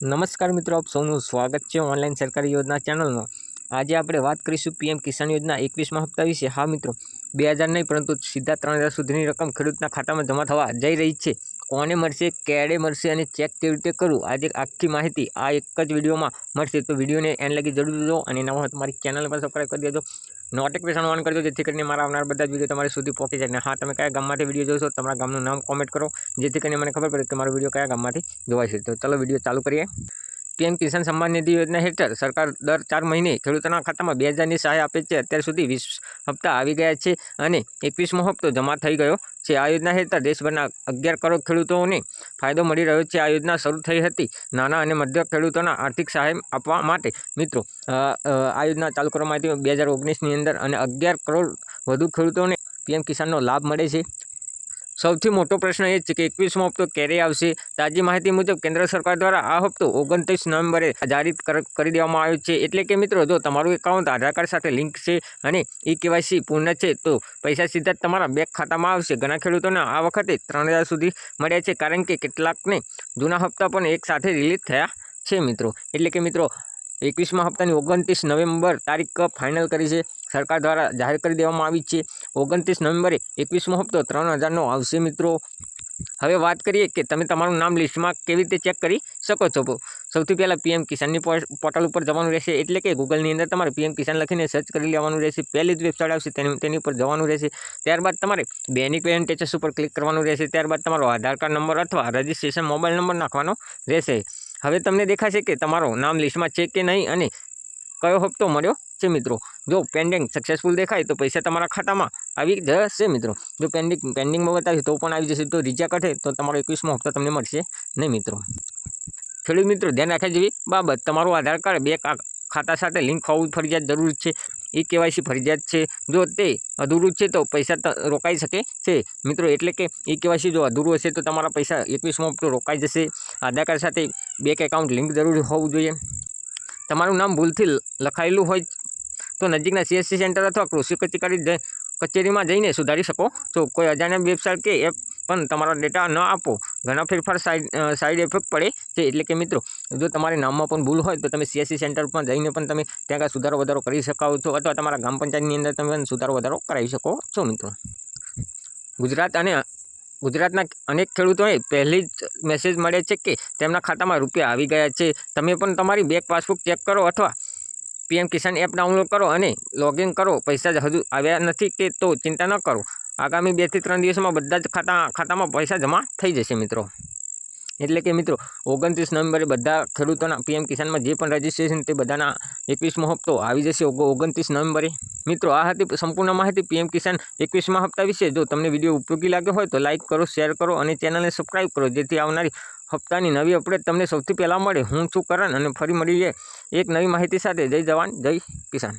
નમસ્કાર મિત્રો, આપ સૌનું સ્વાગત છે ઓનલાઈન સરકારી યોજના ચેનલમાં. આજે આપણે વાત કરીશું પીએમ કિસાન યોજના એકવીસમાં હપ્તા વિશે. હા મિત્રો, બે હજાર નહીં, પરંતુ સીધા ત્રણ હજાર સુધીની રકમ ખેડૂતના ખાતામાં જમા થવા જઈ રહી છે. કોને મળશે ક્યારે મળશે અને ચેક કેવી રીતે કરવું? આજે આખી માહિતી આ એક જ વિડીયોમાં મળશે. તો વિડીયોને એન લગી જરૂર જોજો અને નવો તમારી મારી ચેનલ પર સબસ્ક્રાઈબ કરી દેજો. નોટિફિકેશન ઓન કરજો જેથી કરીને મારા આવનાર બધા જ વીડિયો તમારી સુધી પહોંચી જાય. અને હા, તમે કયા ગામમાંથી વીડિયો જોશો, તમારા ગામનું નામ કોમેન્ટ કરો, જેથી કરીને મને ખબર પડે કે મારો વીડિયો કયા ગામમાંથી જોવાય છે. તો ચલો વીડિયો ચાલુ કરીએ. પીએમ કિસાન સન્માન નિધિ યોજના હેઠળ સરકાર દર ચાર મહિને ખેડૂતોના ખાતામાં બે હજારની સહાય આપે છે. અત્યાર સુધી વીસ હપ્તા આવી ગયા છે અને એકવીસમો હપ્તો જમા થઈ ગયો છે. આ યોજના હેઠળ દેશભરના અગિયાર કરોડ ખેડૂતોને ફાયદો મળી રહ્યો છે. આ યોજના શરૂ થઈ હતી નાના અને મધ્ય ખેડૂતોના આર્થિક સહાય આપવા માટે. મિત્રો આ યોજના ચાલુ કરવામાં આવી હતી બે હજાર ઓગણીસની અંદર અને અગિયાર કરોડ વધુ ખેડૂતોને પીએમ કિસાનનો લાભ મળે છે. સૌથી મોટો પ્રશ્ન એ છે કે એકવીસમો હપ્તો ક્યારે આવશે? તાજી માહિતી મુજબ કેન્દ્ર સરકાર દ્વારા આ હપ્તો ઓગણત્રીસ નવેમ્બરે જારી કર- દેવામાં આવ્યો છે. એટલે કે મિત્રો, જો તમારું એકાઉન્ટ આધાર કાર્ડ સાથે લિંક છે અને ઈ કેવાયસી પૂર્ણ છે, તો પૈસા સીધા તમારા બેંક ખાતામાં આવશે. ઘણા ખેડૂતોને આ વખતે ત્રણ સુધી મળ્યા છે, કારણ કે કેટલાકને જૂના હપ્તા પણ એક સાથે રિલીઝ થયા છે મિત્રો. એટલે કે મિત્રો, એકવીસમા હપ્તાની ઓગણત્રીસ નવેમ્બર તારીખ ફાઇનલ કરી છે. સરકાર દ્વારા જાહેર કરી દેવામાં આવી છે. ઓગણત્રીસ નવેમ્બરે એકવીસમો હપ્તો ત્રણ હજારનો આવશે મિત્રો. હવે વાત કરીએ કે તમે તમારું નામ લિસ્ટમાં કેવી રીતે ચેક કરી શકો છો? સૌથી પહેલાં પીએમ કિસાનની પોર્ટલ ઉપર જવાનું રહેશે, એટલે કે ગૂગલની અંદર તમારે પીએમ કિસાન લખીને સર્ચ કરી લેવાનું રહેશે. પહેલી જ વેબસાઇટ આવશે, તેની તેની ઉપર જવાનું રહેશે. ત્યારબાદ તમારે બેનિક પેન ટેચસ ઉપર ક્લિક કરવાનું રહેશે. ત્યારબાદ તમારો આધાર કાર્ડ નંબર અથવા રજિસ્ટ્રેશન મોબાઈલ નંબર નાખવાનો રહેશે. હવે તમને દેખાશે કે તમારો નામ લિસ્ટમાં છે કે નહીં અને કયો હપ્તો મળ્યો? છે મિત્રો. જો પેન્ડિંગ સક્સેસફુલ દેખાય તો પૈસા તમારા ખાતામાં આવી જશે મિત્રો. જો પેન્ડિંગ પેન્ડિંગમાં બતાવ્યું તો પણ આવી જશે. તો રિજેક્ટ કાઢે તો તમારો એકવીસમો હપ્તો તમને મળશે નહીં મિત્રો. ખેડૂત મિત્રો, ધ્યાન રાખવા જેવી બાબત. તમારું આધાર કાર્ડ બે ખાતા સાથે લિંક હોવું ફરજિયાત જરૂરી છે. એ કેવાયસી ફરજિયાત છે. જો તે અધૂરું છે તો પૈસા ત- રોકાઈ શકે છે. મિત્રો, એટલે કે એ કેવાયસી જો અધૂરું હશે તો તમારા પૈસા એકવીસમો હપ્તો રોકાઈ જશે. આધાર કાર્ડ સાથે બેંક એકાઉન્ટ લિંક જરૂરી હોવું જોઈએ. તમારું નામ ભૂલથી લખાયેલું હોય તો નજીકના સીએસસી સેન્ટર અથવા કૃષિ કચેરી કચેરીમાં જઈને સુધારી શકો. છો કોઈ અજાણ્યા વેબસાઇટ કે એપ પણ તમારો ડેટા ન આપો, ઘણા ફેરફાર સાઈડ સાઈડ ઇફેક્ટ પડે છે. એટલે કે મિત્રો, જો તમારે નામમાં પણ ભૂલ હોય તો તમે સીએસસી સેન્ટર પર જઈને પણ તમે ત્યાં આગળ સુધારો વધારો કરી શકો છો અથવા તમારા ગ્રામ પંચાયતની અંદર તમે સુધારો વધારો કરાવી શકો છો મિત્રો. ગુજરાત અને ગુજરાતના અનેક ખેડૂતોએ પહેલી જ મેસેજ મળે છે કે તેમના ખાતામાં રૂપિયા આવી ગયા છે. તમે પણ તમારી બેંક પાસબુક ચેક કરો અથવા પીએમ કિસાન એપ ડાઉનલોડ કરો અને લોગિન કરો. પૈસા હજુ આવ્યા નથી કે તો ચિંતા ન કરો. આગામી બેથી ત્રણ દિવસમાં બધા જ ખાતા, ખાતામાં પૈસા જમા થઈ જશે મિત્રો. એટલે કે મિત્રો, ઓગણત્રીસ નવેમ્બરે બધા ખેડૂતોના પીએમ કિસાનમાં જે પણ રજિસ્ટ્રેશન તે બધાના એકવીસમો હપ્તો આવી જશે ઓગ- ઓગણત્રીસ નવેમ્બરે. મિત્રો, આ હતી સંપૂર્ણ માહિતી પીએમ કિસાન એકવીસમા હપ્તા વિશે. જો તમને વીડિયો ઉપયોગી લાગ્યો હોય તો લાઇક કરો શેર કરો અને ચેનલને સબસ્ક્રાઈબ કરો. જેથી આવનારી હપ્તાની નવી અપડેટ તમને સૌથી પહેલાં મળે. હું છું કરણ અને ફરી મળીએ એક નવી માહિતી સાથે. જય જવાન, જય કિસાન.